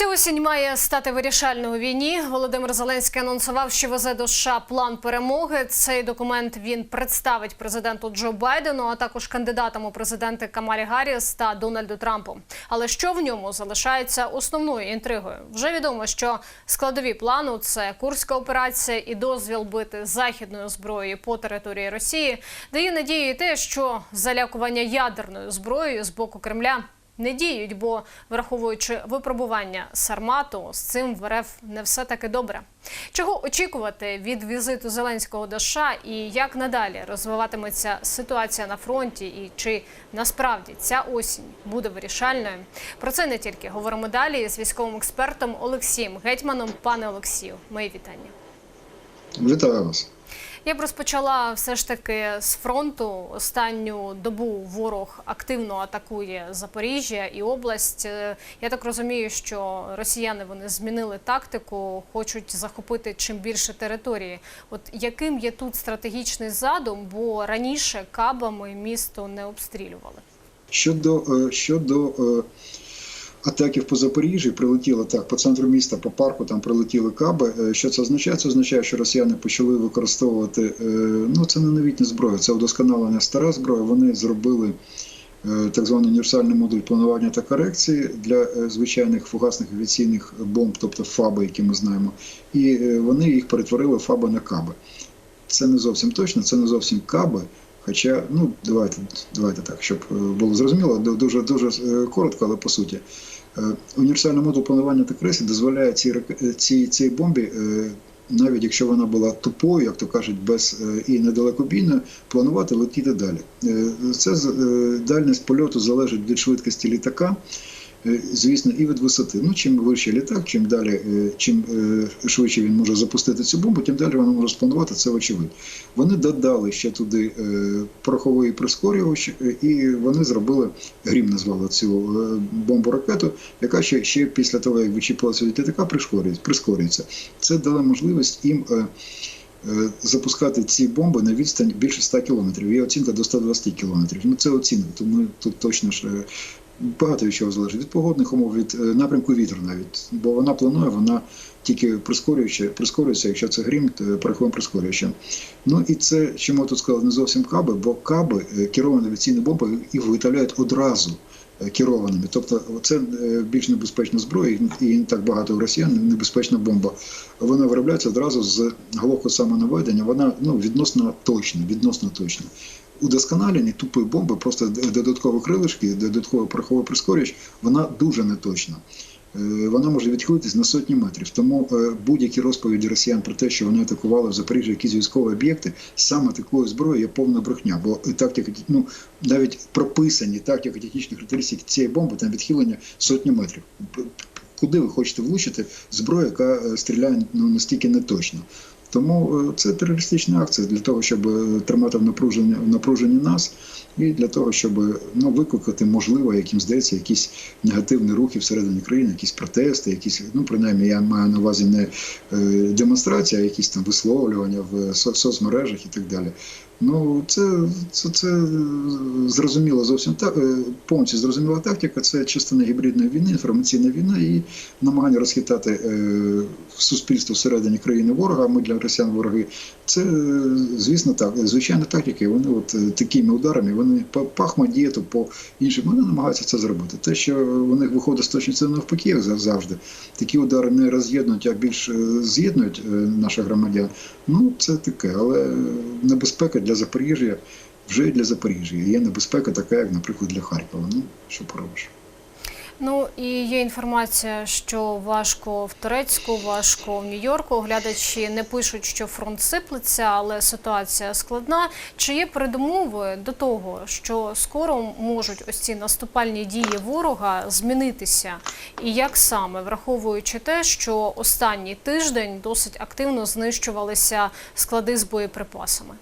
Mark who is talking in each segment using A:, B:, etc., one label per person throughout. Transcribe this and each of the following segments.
A: Ця осінь має стати вирішальною у війні. Володимир Зеленський анонсував, що везе до США план перемоги. Цей документ він представить президенту Джо Байдену, а також кандидатам у президенти Камалі Гарріс та Дональду Трампу. Але що в ньому залишається основною інтригою? Вже відомо, що складові плану це курська операція і дозвіл бити західною зброєю по території Росії. Дає надію і те, що залякування ядерною зброєю з боку Кремля не діють, бо враховуючи випробування Сармату, з цим в РФ не все таки добре. Чого очікувати від візиту Зеленського до США і як надалі розвиватиметься ситуація на фронті, і чи насправді ця осінь буде вирішальною? Про це не тільки говоримо далі з військовим експертом Олексієм Гетьманом. Пане Олексію, мої вітання.
B: Вітаю вас.
A: Я б розпочала все ж таки з фронту. Останню добу ворог активно атакує Запоріжжя і область. Е, Я так розумію, що росіяни вони змінили тактику, хочуть захопити чим більше території. От яким є тут стратегічний задум? Бо раніше кабами місто не обстрілювали.
B: Щодо е, щодо е, атаків по Запоріжжі, прилетіло так по центру міста, по парку там прилетіли каби. Е, Що це означає? Це означає, що росіяни почали використовувати е, ну це не новітня зброя, це удосконалення стара зброя. Вони зробили. е, Так званий універсальний модуль планування та корекції для звичайних фугасних авіаційних бомб, тобто ФАБи, які ми знаємо, і вони їх перетворили ФАБи на каби. Це не зовсім точно, це не зовсім каби. Хоча, ну давайте, давайте так, щоб е, було зрозуміло, ду- дуже дуже е, коротко, але по суті. універсальна Універсальний модуль планування та креси дозволяє цій, е, цій, цій бомбі, е, навіть якщо вона була тупою, як то кажуть, без е, і недалекобійною, планувати летіти далі. Е, Це е, дальність польоту залежить від швидкості літака. Е, Звісно, і від висоти. Ну, чим вище літак, чим далі, е, чим е, швидше він може запустити цю бомбу, тим далі вона може спланувати, це очевидь. Вони додали ще туди пороховий прискорювач, і вони зробили грім, назвали цю бомбу ракету, яка ще, ще після того, як вичіпилася від літака, прискорюється. Це дало можливість їм. Запускати ці бомби на відстань більше 100 кілометрів. Є оцінка до 120 кілометрів. Ну це оцінка, тому тут точно ж багато від чого залежить від погодних умов, від е, напрямку вітру навіть. Бо вона планує, вона тільки прискорюючи, прискорюється, якщо це грім, то пороховим прискорюючим. Ну і це, чому я тут сказав, не зовсім каби, бо каби е, керовані авіаційні бомби їх виготовляють одразу е, керованими. Тобто це більш небезпечна зброя, і не так багато у росіян небезпечна бомба. Вона виробляється одразу з головку самонаведення, вона ну, відносно точна, відносно точна. Удосконалені тупої бомби, просто додаткові крилишки, додатковий пороховий прискорювач, вона дуже неточна. Е, Вона може відхилитись на сотні метрів. Тому е, будь-які розповіді росіян про те, що вони атакували в Запоріжжі якісь військові об'єкти, саме такою зброєю є повна брехня. Бо тактика, ну навіть прописані тактико-технічні характеристики цієї бомби, там відхилення сотні метрів. Куди ви хочете влучити зброю, яка е, стріляє ну, настільки неточно? Тому е, це терористична акція для того, щоб е, тримати в напруженні, в напруженні нас, і для того, щоб е, ну, викликати, можливо, яким здається, якісь негативні рухи всередині країни, якісь протести, якісь, ну принаймні, я маю на увазі не демонстрація, а якісь там висловлювання в соцмережах і так далі. Ну, це, це, це зрозуміло зовсім так, повністю зрозуміла тактика. Це частина гібридної війни, інформаційна війна і намагання розхитати суспільство всередині країни ворога. Ми для росіян вороги. Це, звісно, так. Звичайна тактика. Вони от е, такими ударами вони по пахма дієту, по іншим вони намагаються це зробити. Те, що у них виходить з точності навпаки, завжди. Такі удари не роз'єднують, а більш е, з'єднують е, наших громадян. Ну, це таке, але небезпека для Запоріжжя вже для Запоріжжя. Є небезпека така, як, наприклад, для Харкова. Ну, що поробиш.
A: Ну і є інформація, що важко в Турецьку, важко в Нью-Йорку. Оглядачі не пишуть, що фронт сиплеться, але ситуація складна. Чи є передумови до того, що скоро можуть ось ці наступальні дії ворога змінитися? І як саме враховуючи те, що останній тиждень досить активно знищувалися склади з боєприпасами?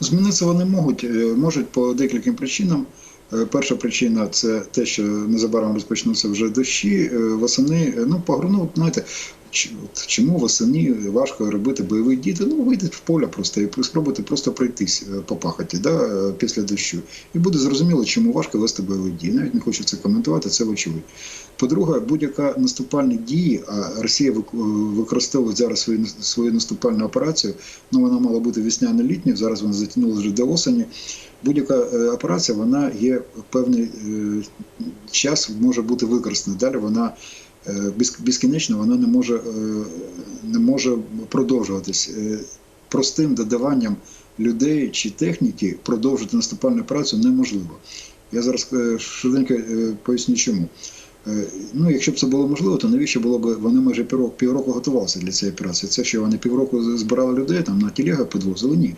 B: Змінитися вони можуть, е, можуть по декільком причинам. Е, Перша причина це те, що незабаром розпочнуться вже дощі, е, восени. Е, Ну, погру, ну, знаєте, Чому восени важко робити бойові діти? Ну, вийдіть в поле просто і спробуйте просто пройтись по пахоті да, після дощу. І буде зрозуміло, чому важко вести бойові дії. Навіть не хочу це коментувати, це вочевидь. По-друге, будь-яка наступальні дії, а Росія використовує зараз свою, свою наступальну операцію. Ну, вона мала бути весняно-літньою, зараз вона затягнула вже до осені. Будь-яка е, операція, вона є певний е, час може бути використана. Далі вона е, безкінечно вона не може, не може продовжуватись. Простим додаванням людей чи техніки продовжити наступальну операцію неможливо. Я зараз швиденько поясню чому. Ну, якщо б це було можливо, то навіщо було б вони майже півроку, півроку готувалися для цієї операції? Це що вони півроку збирали людей там на тілега підвозили? Ні.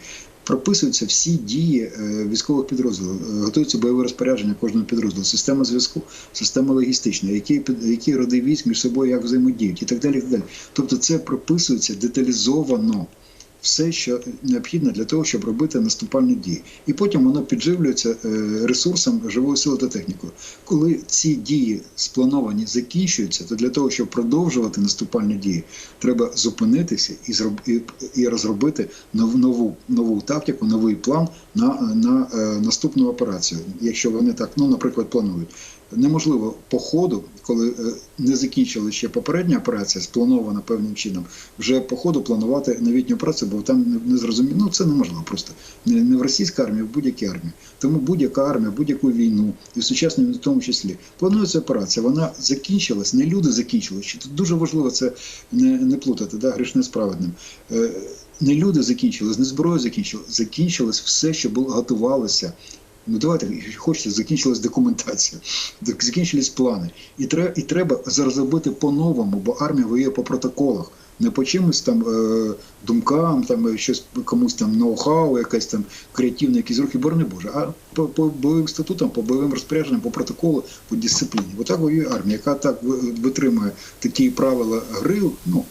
B: Прописуються всі дії е, військових підрозділів, е, готуються бойове розпорядження кожного підрозділу, система зв'язку, система логістична, які, які роди військ між собою як взаємодіють і так далі. І так далі. Тобто це прописується деталізовано все, що необхідно для того, щоб робити наступальні дії. І потім воно підживлюється е, ресурсом живої сили та технікою. Коли ці дії сплановані закінчуються, то для того, щоб продовжувати наступальні дії, треба зупинитися і зроб і, розробити нову, нову нову тактику, новий план на, на е, наступну операцію, якщо вони так, ну, наприклад, планують. Неможливо по ходу, коли е, не закінчила ще попередня операція, спланована певним чином, вже по ходу планувати новітню операцію, бо там не, зрозуміло. Ну це неможливо просто не, в російській армії, в будь-якій армії. Тому будь-яка армія, будь-яку війну, і в сучасній в тому числі, планується операція. Вона закінчилась, не люди закінчили. Що тут дуже важливо це не, не плутати, да, грішне з праведним. Е, не люди закінчились, не зброя закінчилась, закінчилось все, що було готувалося. Ну давайте, хочете, закінчилась документація, закінчились плани. І треба, і треба розробити по-новому, бо армія воює по протоколах. Не по чимось там е, думкам, там е, щось комусь там ноу-хау, якесь там креативне, якісь рухи, борони Боже, а по, по бойовим статутам, по бойовим розпорядженням, по протоколу, по дисципліні. Отак воює армія, яка так витримує такі правила гри, ну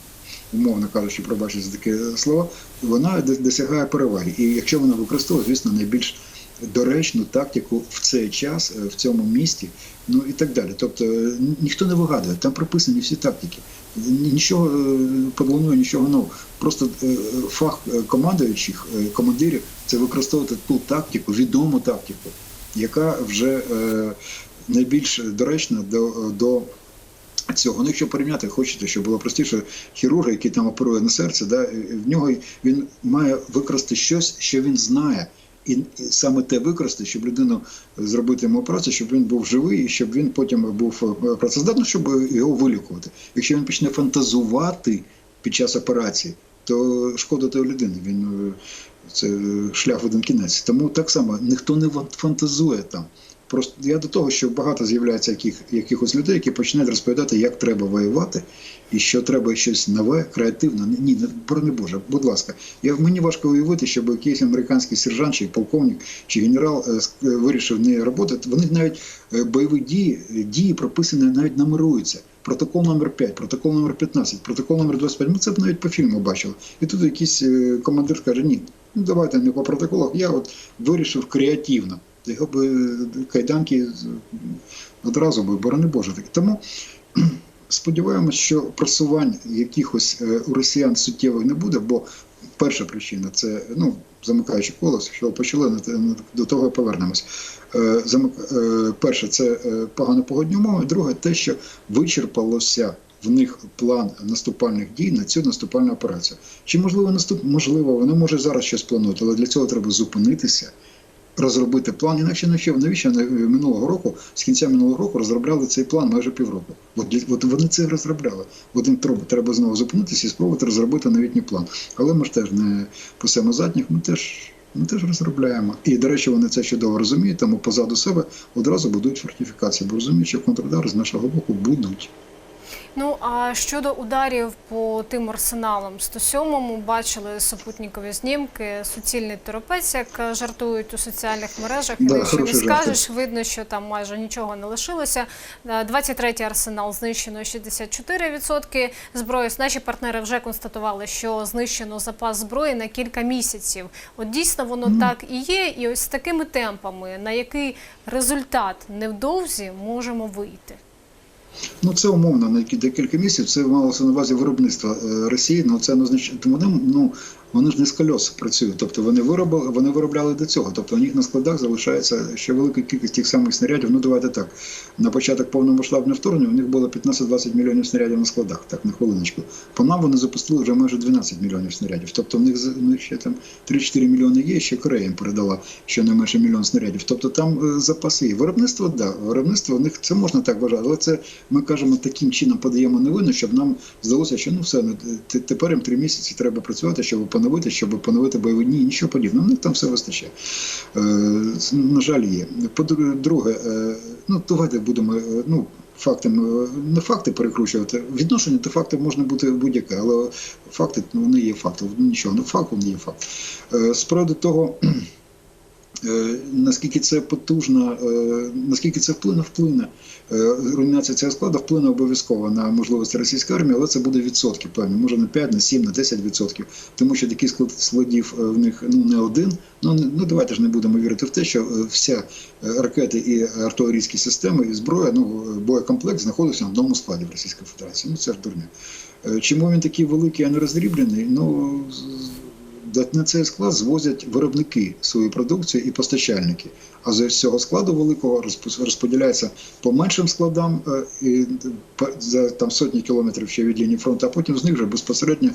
B: умовно кажучи, пробачте за такі слова, вона досягає переваги. І якщо вона використовує, звісно, найбільш доречну тактику в цей час, е, в цьому місті, ну і так далі. Тобто е, ніхто не вигадує, там прописані всі тактики. Нічого е, подлуною, нічого нового. Просто фах командуючих, командирів це використовувати ту тактику, відому тактику, яка вже найбільш доречна до, до цього. Ну, якщо порівняти, хочете, щоб було простіше, хірурга, який там оперує на серце, да, в нього він має використати щось, що він знає. І саме те використати, щоб людину зробити йому операцію, щоб він був живий, і щоб він потім був е, працездатний, щоб його вилікувати. Якщо він почне фантазувати під час операції, то шкода тої людини. Він е, це шлях в один кінець. Тому так само ніхто не фантазує там. Просто я до того, що багато з'являється яких, якихось людей, які починають розповідати, як треба воювати, і що треба щось нове, креативне. Ні, не борони Боже, будь ласка. Я, мені важко уявити, щоб якийсь американський сержант, чи полковник, чи генерал е, е, вирішив не роботи. Вони навіть е, бойові дії, дії прописані, навіть номеруються. Протокол номер 5, протокол номер 15, протокол номер 25. Ми це б навіть по фільму бачили. І тут якийсь е, командир каже, ні, ну давайте не по протоколах, я от вирішив креативно. Його би кайданки одразу би, борони Боже. Тому сподіваємось, що просувань якихось е, у росіян суттєвих не буде, бо перша причина це ну, замикаючи колос, що почали до того повернемось. Е, е, Перше, це погано погодні умови. Друге, те, що вичерпалося в них план наступальних дій на цю наступальну операцію. Чи можливо наступ? Можливо, вони може зараз щось планують, але для цього треба зупинитися розробити план. Інакше не навіщо, навіщо е, минулого року, з кінця минулого року розробляли цей план майже півроку. От, от вони це розробляли. От їм треба, знову зупинитися і спробувати розробити новітній план. Але ми ж теж не пасемо задніх, ми теж. Ми теж розробляємо. І, до речі, вони це чудово розуміють, тому позаду себе одразу будують фортифікації, бо розуміють, що контрудари з нашого боку будуть.
A: Ну а щодо ударів по тим арсеналам 107-му, бачили супутникові знімки, суцільний торопець, як е, жартують у соціальних мережах.
B: Да,
A: Інакше не скажеш, видно, що там майже нічого не лишилося. Е, 23-й арсенал знищено 64% зброї. Наші партнери вже констатували, що знищено запас зброї на кілька місяців. От дійсно воно так і є. І ось з такими темпами, на який результат невдовзі можемо вийти.
B: Ну це умовно на декілька місяців. Це малося на увазі виробництва е, Росії. Ну це не означає, тому не ну. Вони ж не з кольос працюють, тобто вони виробили, вони виробляли до цього. Тобто у них на складах залишається ще велика кількість тих самих снарядів. Ну давайте так. На початок повномасштабного вторгнення у них було 15-20 мільйонів снарядів на складах, так на хвилиночку. По нам вони запустили вже майже 12 мільйонів снарядів. Тобто в них у ще там 3-4 мільйони є, ще Корея їм передала щонайменше мільйон снарядів. Тобто там е, запаси є. Виробництво, да, виробництво у них це можна так вважати, але це ми кажемо таким чином подаємо новину, щоб нам здалося, що ну все ну, тепер їм три місяці треба працювати, щоб поновити, щоб поновити бойові дні, нічого подібного. У них там все вистачає. Е, на жаль, є. По-друге, е, ну давайте будемо е, ну. Фактами е, не факти перекручувати. Відношення до фактів можна бути будь-яке, але факти ну, вони є факти. Нічого, ну факт він є факт. Е, Справді того, наскільки це потужно, е, наскільки це вплине, вплине. Е, Руйнація цього складу вплине обов'язково на можливості російської армії, але це буде відсотки певні, може на 5, на 7, на 10 відсотків. Тому що таких склад- складів е, в них ну не один. Ну ну давайте ж не будемо вірити в те, що е, вся е, ракети і артилерійські системи і зброя, ну боєкомплект знаходиться на одному складі в Російській Федерації. Ну це ж дурня. Е, Чому він такий великий, а не роздріблений? Ну на цей склад звозять виробники свою продукцію і постачальники. А з цього складу великого розпо- розподіляється по меншим складам е, і за там сотні кілометрів ще від лінії фронту, а потім з них вже безпосередньо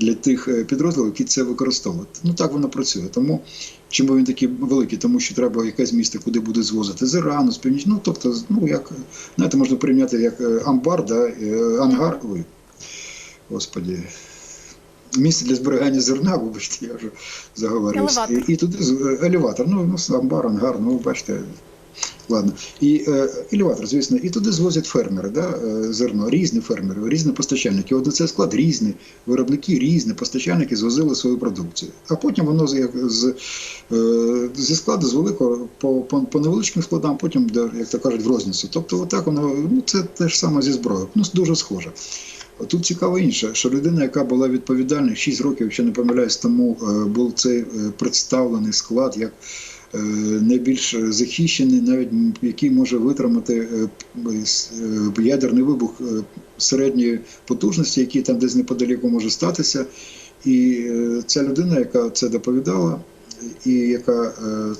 B: для тих е, підрозділів, які це використовують. Ну так воно працює. Тому чому він такий великий? Тому що треба якесь місто, куди буде звозити з Ірану, з північ. Ну тобто, ну як знаєте, можна прийняти як е, амбар, да, ангар. Ой, господі. Місце для зберігання зерна, вибачте, я вже заговорився. І, і туди е, елеватор, ну, ну амбар, ангар, ну бачите. Ладно. І е, елеватор, звісно, і туди звозять фермери, да, е, зерно, різні фермери, різні постачальники. От на цей склад різні виробники, різні постачальники звозили свою продукцію. А потім воно з, з, е, зі складу з великого по, по, по невеличким складам, потім, як то кажуть, в розницю. Тобто, отак воно, ну це те ж саме зі зброєю. Ну, дуже схоже. Тут цікаво інше, що людина, яка була відповідальна 6 років, якщо не помиляюсь, тому е, був цей е, представлений склад як е, найбільш захищений, навіть який може витримати ядерний вибух середньої потужності, який там десь неподалеку може статися. І ця людина, яка це доповідала, і яка е,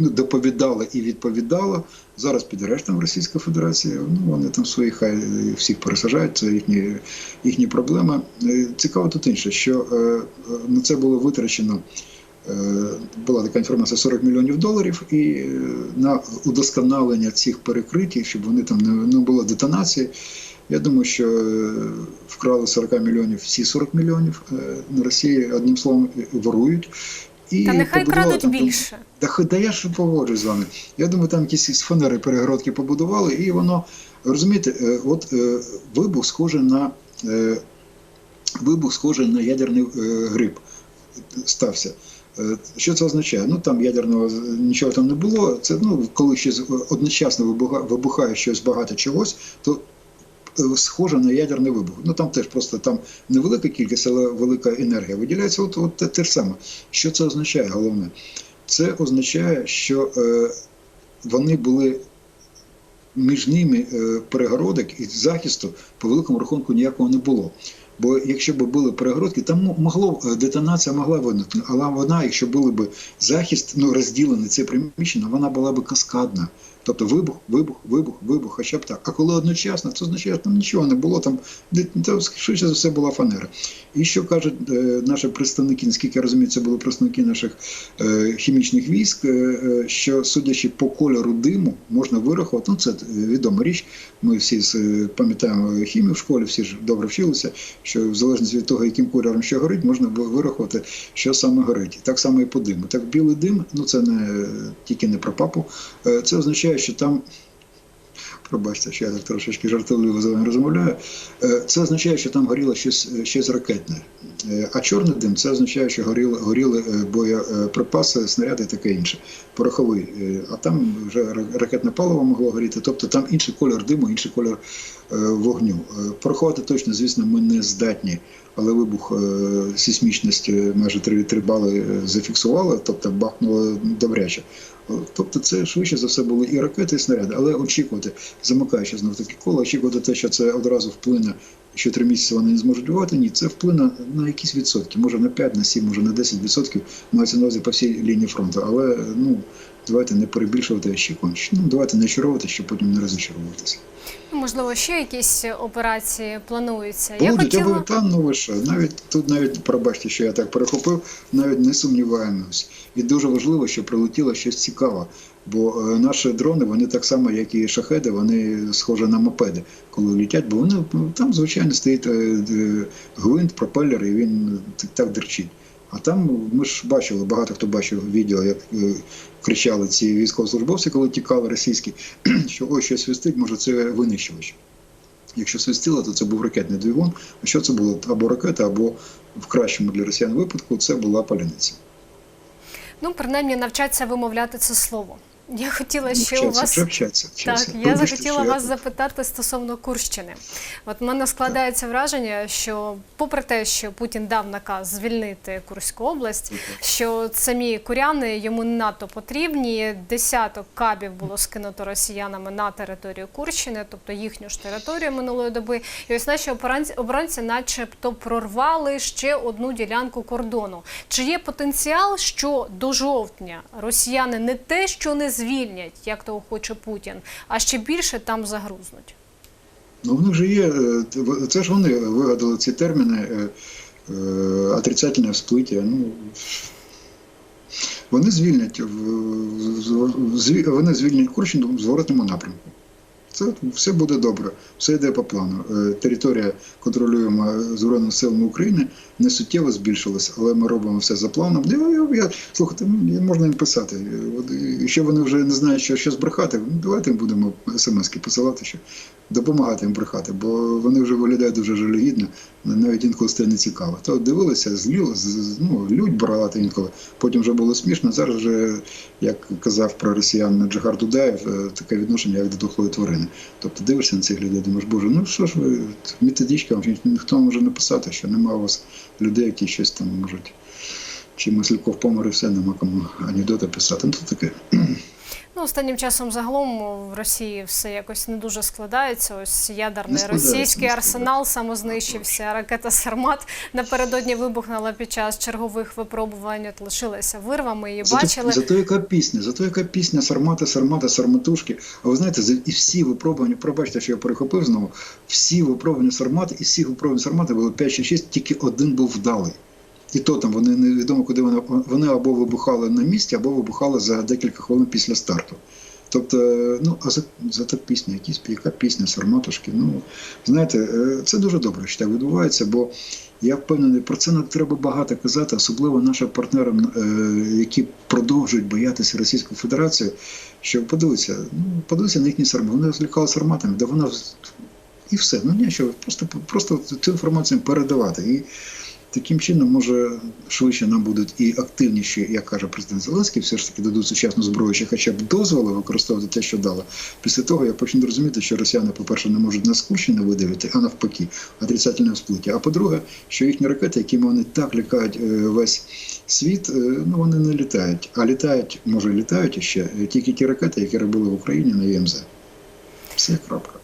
B: ну, доповідала і відповідала, зараз під арештом Російської Федерації. Ну вони там свої хай е, всіх пересажають, це їхні, їхні проблеми. Е, Цікаво тут інше, що на це було витрачено. Була така інформація 40 мільйонів доларів, і на удосконалення цих перекриттів, щоб вони там не, не було детонації. Я думаю, що вкрали 40 мільйонів, всі 40 мільйонів на Росії, одним словом, ворують. І
A: Та нехай крадуть
B: там-
A: більше.
B: та, да я ж погоджуюсь з вами. Я думаю, там якісь фанери перегородки побудували, і воно, розумієте, е, от е, вибух схожий на е, вибух схожий на ядерний гриб стався. Що це означає? Ну там ядерного нічого там не було. Це ну, коли ще одночасно вибуха- вибухає щось багато чогось, то е, схоже на ядерний вибух. Ну там теж просто там невелика кількість, але велика енергія виділяється. От, от те, те ж саме. Що це означає? Головне, це означає, що е, вони були між ними е, перегородок і захисту по великому рахунку ніякого не було. Бо якщо б були перегородки, там могло е, детонація могла виникнути, але вона, якщо були б захист, ну розділений це приміщення, вона була б каскадна. Тобто вибух, вибух, вибух, вибух, хоча б так. А коли одночасно, це означає, що там нічого не було, там швидше за все була фанера. І що кажуть е, наші представники, наскільки я розумію, це були представники наших е, хімічних військ, е, що судячи по кольору диму, можна вирахувати, ну це відома річ. Ми всі пам'ятаємо хімію в школі, всі ж добре вчилися, що в залежності від того, яким кольором що горить, можна ви- вирахувати, що саме горить. Так само і по диму. Так, білий дим, ну це не тільки не про папу, це означає, що там. Пробачте, що я так трошечки жартовливо з вами розмовляю. Е, Це означає, що там горіло щось, щось ракетне. Е, А чорний дим це означає, що горіли, горіли е, боєприпаси, снаряди і таке інше. Пороховий. А там вже ракетне паливо могло горіти, тобто там інший кольор диму, інший кольор вогню. Порахувати точно, звісно, ми не здатні, але вибух сейсмічності майже 3, 3 бали зафіксували, тобто бахнуло добряче. Тобто це швидше за все були і ракети, і снаряди. Але очікувати, замикаючи знов таки коло, очікувати те, що це одразу вплине, що три місяці вони не зможуть воювати, ні, це вплине на якісь відсотки, може на 5, на 7, може на 10 відсотків, мається на увазі по всій лінії фронту. Але ну давайте не перебільшувати а очікувань. Ну давайте не очаровувати, щоб потім не розочаровуватися.
A: Ну, Можливо, ще якісь операції плануються. Я
B: Будуть
A: хотіла...
B: або там ну ви що, навіть тут навіть пробачте, що я так перехопив, навіть не сумніваємось. І дуже важливо, що прилетіло щось цікаве. Бо е, наші дрони, вони так само, як і шахеди, вони схожі на мопеди, коли літять, бо вони ну, там, звичайно, стоїть е, гвинт, пропелер, і він так- дерчить. А там ми ж бачили, багато хто бачив відео, як е, кричали ці військовослужбовці, коли тікали російські, що ось щось свистить, може це винищувач. Якщо свистіло, то це був ракетний двигун. А що це було? Або ракета, або в кращому для росіян випадку це була паляниця.
A: Ну, принаймні, навчаться вимовляти це слово. Я хотіла ще
B: Вчаться,
A: у вас
B: вже вчаться,
A: Так,
B: вчаться.
A: я захотіла вас запитати стосовно Курщини. От в мене складається враження, що, попри те, що Путін дав наказ звільнити Курську область, що самі куряни йому не надто потрібні. Десяток кабів було скинуто росіянами на територію Курщини, тобто їхню ж територію минулої доби. І ось наші оборонці, оборонці начебто прорвали ще одну ділянку кордону. Чи є потенціал, що до жовтня росіяни не те, що не звільнять, як того хоче Путін, а ще більше там загрузнуть?
B: Ну, в них же є, е, це ж вони вигадали ці терміни е, е, отрицательне всплиття. Ну, вони звільнять, вони звільнять Курщину в зворотному напрямку. Це все буде добре, все йде по плану. Е, Територія контролюємо Збройними силами України не суттєво збільшилась, але ми робимо все за планом. Я, я, слухайте, ну, можна їм писати. Е, Якщо вони вже не знають, що, що збрехати, ну, давайте їм будемо смски посилати, що допомагати їм брехати, бо вони вже виглядають дуже жалюгідно, навіть інколи стає не цікаво. То дивилися, зліли, з- з- ну, лють брати інколи, потім вже було смішно. Зараз вже, як казав про росіян Джигар Дудаєв, е, таке відношення як до дохлої тварини. Тобто дивишся на цих людей, думаєш, боже, ну що ж ви, методичка, ніхто може написати, що немає у вас людей, які щось там можуть. Чи Масляков помер і все, нема кому анекдоти писати. Ну, то таке.
A: Ну, останнім часом загалом в Росії все якось не дуже складається. Ось ядерний російський арсенал самознищився. Ракета Сармат напередодні вибухнула під час чергових випробувань. От лишилася вирвами. Її
B: Зато,
A: бачили.
B: зато яка пісня, зато яка пісня Сармата, Сармата, Сарматушки. А ви знаєте, і всі випробування, пробачте, що я перехопив знову, всі випробування Сармати, і всіх випробувань Сармати було 5 чи 6, тільки один був вдалий. І то там вони невідомо, куди вони, вони або вибухали на місці, або вибухали за декілька хвилин після старту. Тобто, ну, а за, за та пісня, якісь, яка пісня, Сарматушки. Ну, знаєте, е, це дуже добре, що так відбувається, бо я впевнений, про це не треба багато казати, особливо нашим партнерам, е, які продовжують боятися Російської Федерації, що подивіться, ну, подивіться на їхні сармати. Вони злякали сарматами, де вона і все. Ну нічого, просто, просто цю інформацію передавати. І таким чином, може, швидше нам будуть і активніші, як каже президент Зеленський, все ж таки дадуть сучасну зброю, чи хоча б дозволи використовувати те, що дали. Після того я почну розуміти, що росіяни, по-перше, не можуть нас Курщини видавити, а навпаки, отрицательне всплиття. А по-друге, що їхні ракети, якими вони так лякають е, весь світ, е, ну вони не літають. А літають, може, літають іще е, тільки ті ракети, які робили в Україні на ЄМЗ. Все крапка.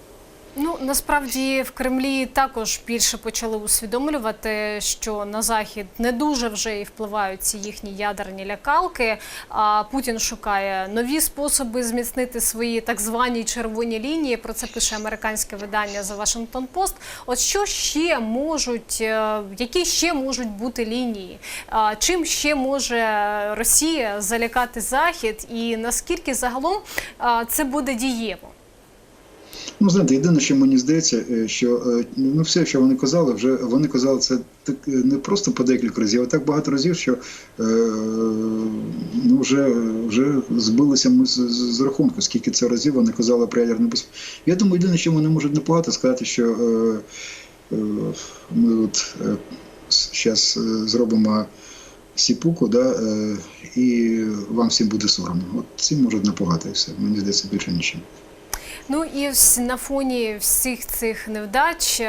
A: Ну насправді в Кремлі також більше почали усвідомлювати, що на захід не дуже вже і впливають ці їхні ядерні лякалки. А Путін шукає нові способи зміцнити свої так звані червоні лінії. Про це пише американське видання The Washington Post. От що ще можуть, е, які ще можуть бути лінії? Чим ще може Росія залякати захід, і наскільки загалом це буде дієво?
B: Ну, знаєте, єдине, що мені здається, е, що е, ну все, що вони казали, вже вони казали це так е, не просто по декілька разів, а так багато разів, що е, ну вже, вже збилися ми з, з, з рахунку, скільки це разів вони казали про ядерну безпеку. Я думаю, єдине, що вони можуть непогато сказати, що е, е, ми от е, зараз зробимо сіпуку, да, е, і вам всім буде соромно. От цим можуть напугати і все. Мені здається, більше нічим.
A: Ну і на фоні всіх цих невдач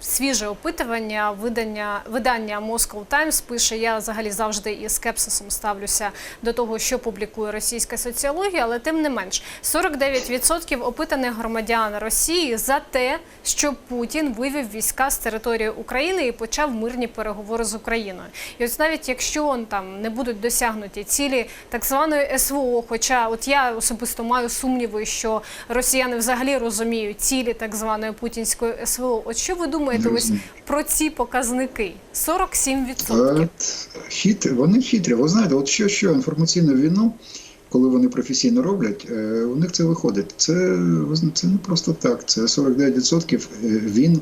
A: свіже опитування видання видання Moscow Times пише: я взагалі завжди із скепсисом ставлюся до того, що публікує російська соціологія, але тим не менш 49% опитаних громадян Росії за те, що Путін вивів війська з території України і почав мирні переговори з Україною. І ось навіть якщо он, там не будуть досягнуті цілі так званої СВО, хоча от я особисто маю сумніви, що росіяни взагалі розуміють цілі так званої путінської СВО. От що ви думаєте ось про ці показники? 47%.
B: Е, Хит, вони хитрі. Ви знаєте, от що, що інформаційну війну, коли вони професійно роблять, е, у них це виходить. Це, це не просто так. Це 49% е, він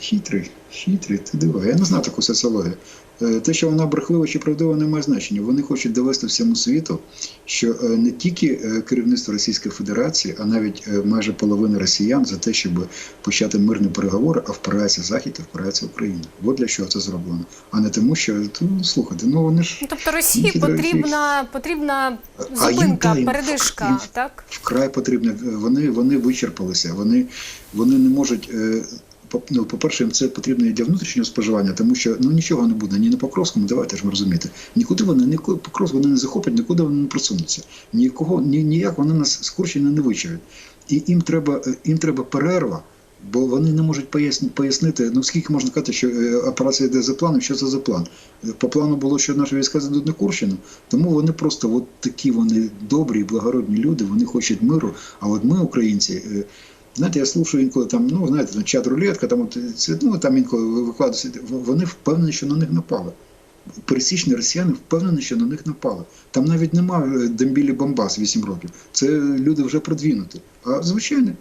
B: хитрий. Хитрий, ти диви. Я не знаю таку соціологію. Е, Те, що вона брехлива чи правдива, не має значення. Вони хочуть довести всьому світу, що е, не тільки е, керівництво Російської Федерації, а навіть майже половина росіян за те, щоб почати мирні переговори, а впирається Захід, а впирається Україна. От для чого це зроблено. А не тому, що ну, слухайте, ну вони ж
A: Ну, тобто Росії потрібна потрібна зупинка,
B: та, їм
A: передишка,
B: їм
A: так?
B: вкрай потрібно. Е, Вони, вони вичерпалися. Вони, вони не можуть. Ну, по-перше, їм це потрібно і для внутрішнього споживання, тому що ну нічого не буде ні на Покровському, давайте ж ми розуміти. Нікуди вони нікуди Покровськ вони не захоплять, нікуди вони не просунуться. Нікого ні, ніяк вони нас з Курщини не вичають. І їм треба, е, їм треба перерва, бо вони не можуть пояснити, ну скільки можна казати, що е, операція йде за планом, що це за план. Е, По плану було, що наші війська зайдуть на Курщину, тому вони просто от такі вони добрі і благородні люди, вони хочуть миру. А от ми, українці, знаєте, я слушаю інколи там, ну знаєте, чат рулетка, там от ну там інколи викладаються, вони впевнені, що на них напали. Пересічні росіяни впевнені, що на них напали. Там навіть немає дембілі Бомбас 8 років. Це люди вже продвинуті. А звичайно,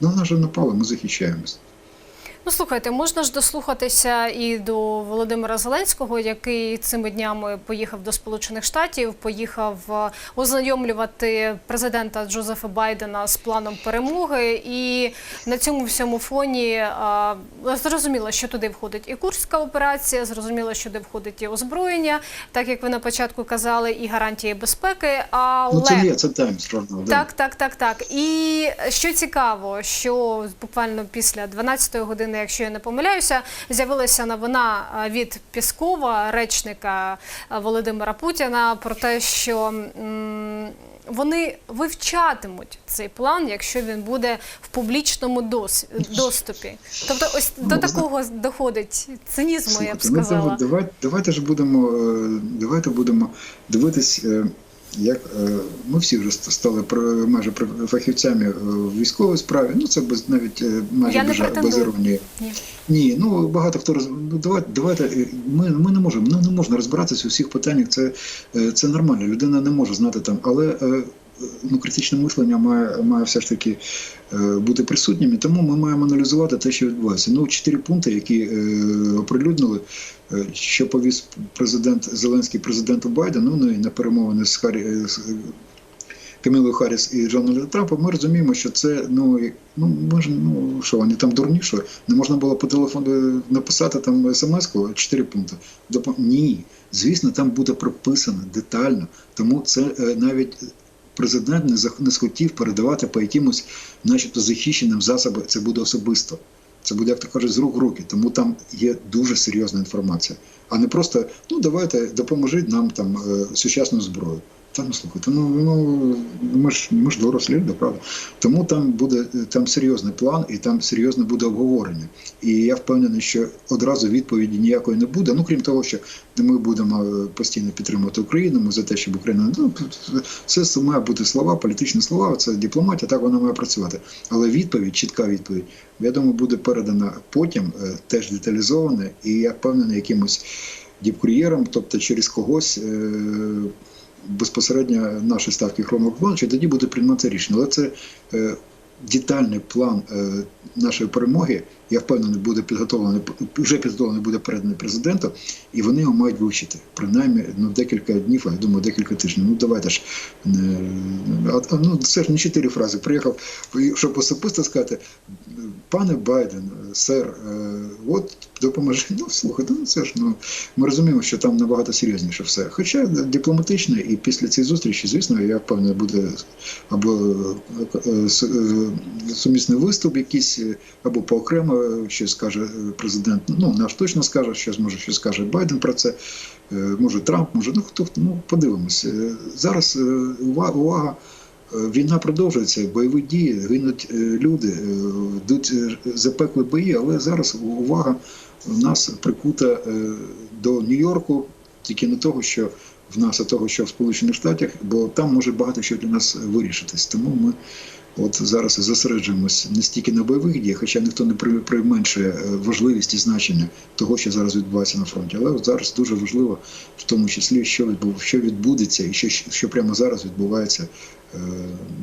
B: на нас же напали, ми захищаємось.
A: Ну слухайте, можна ж дослухатися і до Володимира Зеленського, який цими днями поїхав до Сполучених Штатів, поїхав е, ознайомлювати президента Джозефа Байдена з планом перемоги. І на цьому всьому фоні е, зрозуміло, що туди входить і Курська операція, зрозуміло, що туди входить і озброєння, так як ви на початку казали, і гарантії безпеки. Але
B: Ну це є, це Таймс, правда. да.
A: так, так, так, так. І що цікаво, що буквально після 12-ї години, якщо я не помиляюся, з'явилася новина від Піскова, речника Володимира Путіна, про те, що вони вивчатимуть цей план, якщо він буде в публічному дос- доступі. Тобто, ось до
B: Ну,
A: такого доходить цинізму, я б
B: ну,
A: сказала.
B: давай- давай, давайте ж будемо, е, давайте будемо дивитись, е, як е, ми всі вже стали про- майже фахівцями е, в військовій справі. Ну це без навіть е, майже без, без іронії.
A: Ні.
B: Ні, ну багато хто роз... ну, давайте, давайте ми, ми не можемо, ну не можна розбиратися у всіх питаннях. Це, це нормально. Людина не може знати там, але ну, критичне мислення має, має все ж таки е, бути присутнім, і тому ми маємо аналізувати те, що відбувається. Ну, чотири пункти, які е, оприлюднили, е, що повіз президент Зеленський президенту Байдену, ну на перемовини з Харі. з, Камілою Харріс і Дональда Трампа, ми розуміємо, що це ну ну ми ж ну що вони там дурні, що не можна було по телефону написати там смс-ку чотири пункти. Ні, звісно, там буде прописано детально. Тому це навіть президент не зах- не схотів передавати по якимось, начебто, захищеним засобам. Це буде особисто. Це буде, як то кажуть, з рук руки. Тому там є дуже серйозна інформація. А не просто ну давайте допоможіть нам там е, сучасну зброю. Та ну слухайте, ну ну ми ж ми ж дорослі люди, правда. Тому там буде там серйозний план і там серйозне буде обговорення. І я впевнений, що одразу відповіді ніякої не буде. Ну крім того, що ми будемо е, постійно підтримувати Україну. Ми за те, щоб Україна ну це, має бути слова, політичні слова, це дипломатія, так вона має працювати. Але відповідь, чітка відповідь, я думаю, буде передана потім, е, теж деталізована, і я впевнений, якимось діпкур'єром, тобто через когось. е, Безпосередньо наші ставки хромок Планча, тоді буде приймати рішення. Але це е, детальний план е, нашої перемоги, я впевнений, буде підготовлений, вже підготовлений буде переданий президенту, і вони його мають вивчити. Принаймні ну, декілька днів, а я думаю, декілька тижнів. Ну давайте ж е, ну, це ж не чотири фрази. Приїхав, щоб особисто сказати, пане Байден, сер, е, от допоможи. Ну, слухайте, ну це ж ну ми розуміємо, що там набагато серйозніше все. Хоча дипломатично, і після цієї зустрічі, звісно, я впевнений, буде або е, сумісний виступ, якийсь, або поокремо е, щось скаже е, президент. Ну наш точно скаже, щось може щось скаже Байден про це. Е, Може Трамп, може, ну хто ну подивимось. Зараз ува- увага. Е, Війна продовжується, бойові дії, гинуть е, люди, е, йдуть е, запекли бої, але зараз увага в нас прикута до Нью-Йорку, тільки не того, що в нас, а того, що в Сполучених Штатах, бо там може багато що для нас вирішитись. Тому ми от зараз зосереджуємося не стільки на бойових діях, хоча ніхто не при- применшує е, важливість і значення того, що зараз відбувається на фронті. Але зараз дуже важливо, в тому числі, що відбув, що відбудеться, і що, що прямо зараз відбувається е,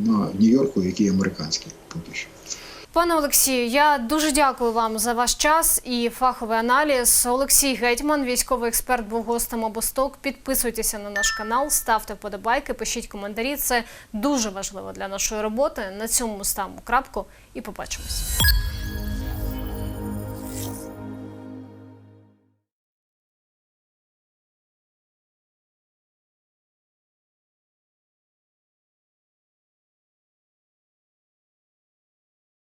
B: на Нью-Йорку, який американський поки що.
A: Пане Олексію, я дуже дякую вам за ваш час і фаховий аналіз. Олексій Гетьман, військовий експерт, був гостем обосток. Підписуйтеся на наш канал, ставте вподобайки, пишіть коментарі. Це дуже важливо для нашої роботи. На цьому ставимо крапку і побачимось.